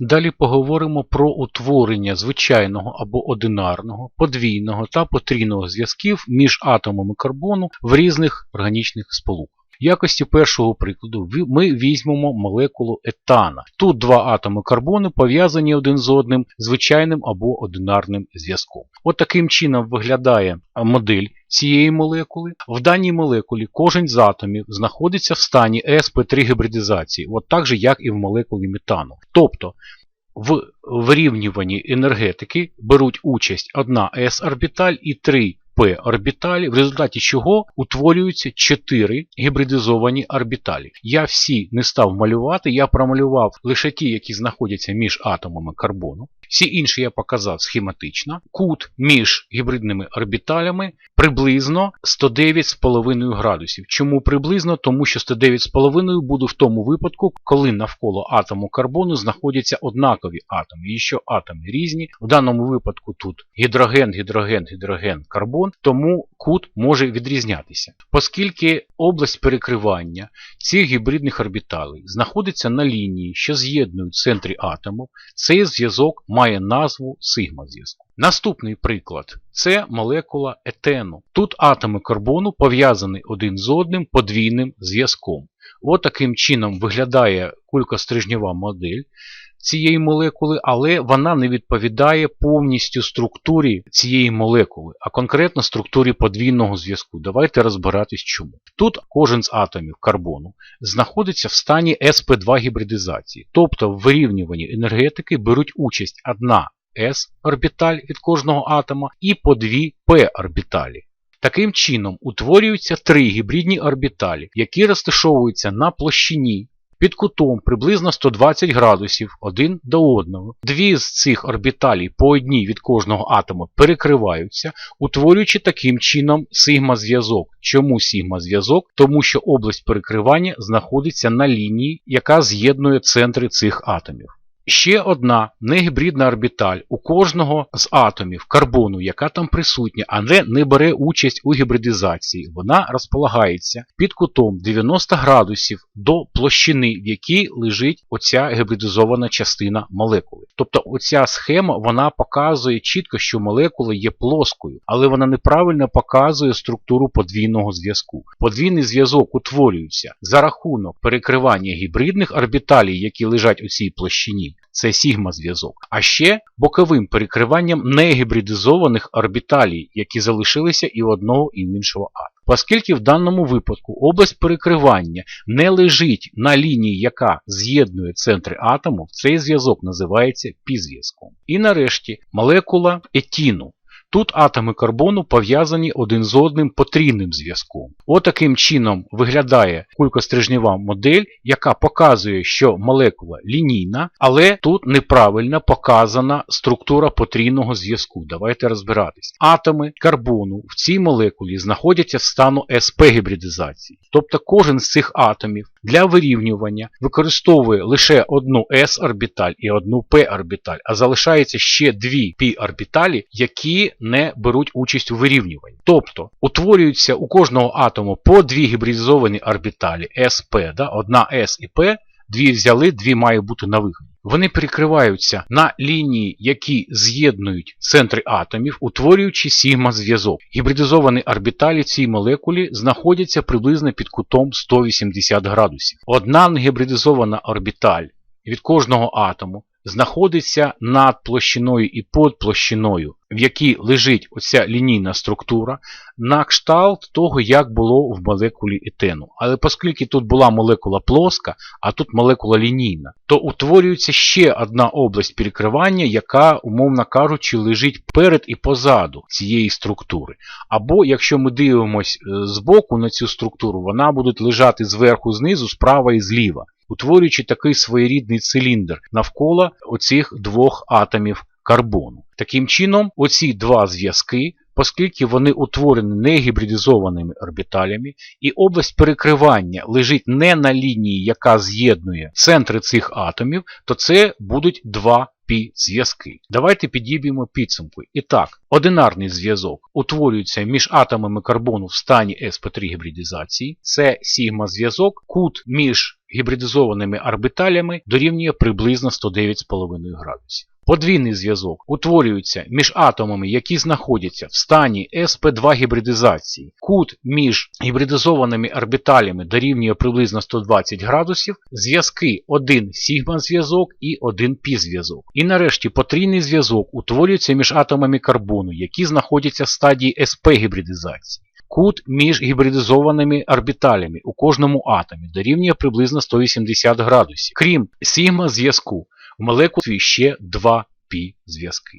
Далі поговоримо про утворення звичайного або одинарного, подвійного та потрійного зв'язків між атомами карбону в різних органічних сполуках. В якості першого прикладу ми візьмемо молекулу етана. Тут два атоми карбону пов'язані один з одним звичайним або одинарним зв'язком. От таким чином виглядає модель цієї молекули. В даній молекулі кожен з атомів знаходиться в стані sp3 гібридизації, от так же, як і в молекулі метану. Тобто в вирівнюванні енергетики беруть участь одна s-орбіталь і три p-орбіталі, в результаті чого утворюються 4 гібридизовані орбіталі. Я всі не став малювати, я промалював лише ті, які знаходяться між атомами карбону. Всі інші я показав схематично. Кут між гібридними орбіталями приблизно 109,5 градусів. Чому приблизно? Тому що 109,5 буде в тому випадку, коли навколо атому карбону знаходяться однакові атоми. І що атоми різні. В даному випадку тут гідроген, гідроген, гідроген, карбон, тому кут може відрізнятися. Оскільки область перекривання цих гібридних орбіталей знаходиться на лінії, що з'єднують центри атомів, цей зв'язок має назву сигма зв'язку. Наступний приклад це молекула етену. Тут атоми карбону пов'язані один з одним подвійним зв'язком. От таким чином виглядає кулькострижнєва модель цієї молекули, але вона не відповідає повністю структурі цієї молекули, а конкретно структурі подвійного зв'язку. Давайте розбиратись чому. Тут кожен з атомів карбону знаходиться в стані sp2 гібридизації, тобто в вирівнюванні енергетики беруть участь одна s-орбіталь від кожного атома і по дві p-орбіталі. Таким чином утворюються три гібридні орбіталі, які розташовуються на площині під кутом приблизно 120 градусів один до одного. Дві з цих орбіталій по одній від кожного атому перекриваються, утворюючи таким чином сигма-зв'язок. Чому сигма-зв'язок? Тому що область перекривання знаходиться на лінії, яка з'єднує центри цих атомів. Ще одна негібридна орбіталь у кожного з атомів карбону, яка там присутня, але не бере участь у гібридизації. Вона розполагається під кутом 90 градусів до площини, в якій лежить оця гібридизована частина молекули. Тобто оця схема вона показує чітко, що молекула є плоскою, але вона неправильно показує структуру подвійного зв'язку. Подвійний зв'язок утворюється за рахунок перекривання гібридних орбіталій, які лежать у цій площині це сігма-зв'язок, а ще боковим перекриванням негібридизованих орбіталій, які залишилися і у одного, і в іншого атома. Оскільки в даному випадку область перекривання не лежить на лінії, яка з'єднує центри атому, цей зв'язок називається пі-зв'язком. І нарешті молекула етіну. Тут атоми карбону пов'язані один з одним потрійним зв'язком. Отаким чином виглядає кулькострижнєва модель, яка показує, що молекула лінійна, але тут неправильно показана структура потрійного зв'язку. Давайте розбиратись. Атоми карбону в цій молекулі знаходяться в стану sp-гібридизації. Тобто кожен з цих атомів для вирівнювання використовує лише одну s-орбіталь і одну p-орбіталь, а залишається ще дві p-орбіталі, які не беруть участь у вирівнюванні. Тобто утворюються у кожного атому по дві гібридизовані орбіталі sp, да? одна s і p, дві взяли, дві має бути на виході. Вони перекриваються на лінії, які з'єднують центри атомів, утворюючи сігма-зв'язок. Гібридизовані орбіталі цій молекулі знаходяться приблизно під кутом 180 градусів. Одна негібридизована орбіталь від кожного атому знаходиться над площиною і під площиною, в якій лежить оця лінійна структура, на кшталт того, як було в молекулі етену. Але оскільки тут була молекула плоска, а тут молекула лінійна, то утворюється ще одна область перекривання, яка, умовно кажучи, лежить перед і позаду цієї структури. Або, якщо ми дивимося збоку на цю структуру, вона буде лежати зверху, знизу, справа і зліва утворюючи такий своєрідний циліндр навколо оцих двох атомів карбону. Таким чином, оці два зв'язки, оскільки вони утворені негібридизованими орбіталями, і область перекривання лежить не на лінії, яка з'єднує центри цих атомів, то це будуть два зв'язки. Давайте підіб'ємо підсумки. І так, одинарний зв'язок утворюється між атомами карбону в стані sp3 гібридизації. Це сігма зв'язок, кут між гібридизованими орбіталями дорівнює приблизно 109,5 градусів. Подвійний зв'язок утворюється між атомами, які знаходяться в стані sp2 гібридизації. Кут між гібридизованими орбіталями дорівнює приблизно 120 градусів, зв'язки один сігма зв'язок і один пі зв'язок. І нарешті потрійний зв'язок утворюється між атомами карбону, які знаходяться в стадії sp гібридизації. Кут між гібридизованими орбіталями у кожному атомі дорівнює приблизно 180 градусів. Крім сігма зв'язку, в молекулі ще два пі зв'язки.